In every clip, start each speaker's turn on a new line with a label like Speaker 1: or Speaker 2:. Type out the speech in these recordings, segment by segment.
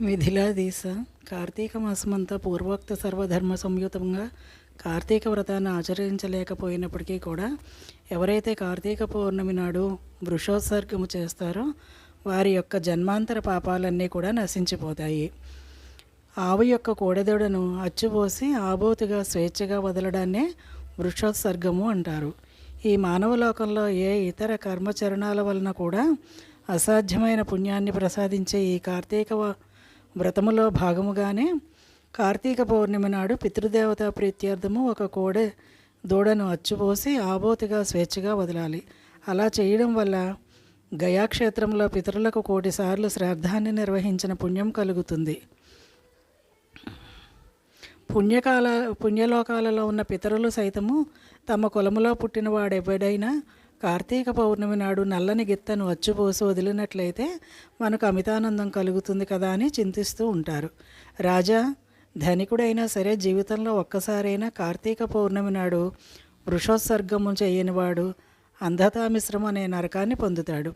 Speaker 1: మిథిలాదీస కార్తీక మాసమంతా పూర్వోక్త సర్వధర్మ సంయుతంగా కార్తీక వ్రతాన్ని ఆచరించలేకపోయినప్పటికీ కూడా ఎవరైతే కార్తీక పౌర్ణమి నాడు వృషోత్సర్గము చేస్తారో వారి యొక్క జన్మాంతర పాపాలన్నీ కూడా నశించిపోతాయి. ఆవు యొక్క కోడెదొడను అచ్చుపోసి ఆబోతుగా స్వేచ్ఛగా వదలడాన్నే వృషోత్సర్గము అంటారు. ఈ మానవ లోకంలో ఏ ఇతర కర్మచరణాల వలన కూడా అసాధ్యమైన పుణ్యాన్ని ప్రసాదించే ఈ కార్తీక వ్రతములో భాగముగానే కార్తీక పౌర్ణమి నాడు పితృదేవత ప్రీత్యర్థము ఒక కోడె దూడను అచ్చుపోసి ఆబోతిగా స్వేచ్ఛగా వదలాలి. అలా చేయడం వల్ల గయాక్షేత్రంలో పితరులకు కోటిసార్లు శ్రాద్ధాన్ని నిర్వహించిన పుణ్యం కలుగుతుంది. పుణ్యకాల పుణ్యలోకాలలో ఉన్న పితరులు సైతము తమ కులములో పుట్టిన వాడెవడైనా కార్తీక పౌర్ణమి నాడు నల్లని గిత్తను అచ్చుపోసి వదిలినట్లయితే మనకు అమితానందం కలుగుతుంది కదా అని చింతిస్తూ ఉంటారు. రాజా ధనికుడైనా సరే జీవితంలో ఒక్కసారైనా కార్తీక పౌర్ణమి నాడు వృషోత్సర్గము చేయనివాడు అంధతామిశ్రమం అనే నరకాన్ని పొందుతాడు.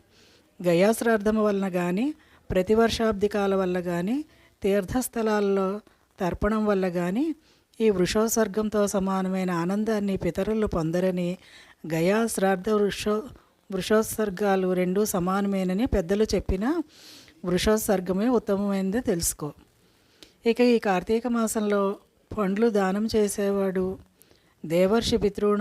Speaker 1: గయాశ్రార్థము వలన కానీ ప్రతివర్షాబ్దికాల వల్ల కానీ తీర్థస్థలాల్లో తర్పణం వల్ల కానీ ఈ వృషోత్సర్గంతో సమానమైన ఆనందాన్ని పితరులు పొందరని గయా శ్రాద్ధ వృషో వృషోత్సర్గాలు రెండూ సమానమేనని పెద్దలు చెప్పిన వృషోత్సర్గమే ఉత్తమమైనది తెలుసుకో. ఇక ఈ కార్తీక మాసంలో పండ్లు దానం చేసేవాడు దేవర్షి పితృ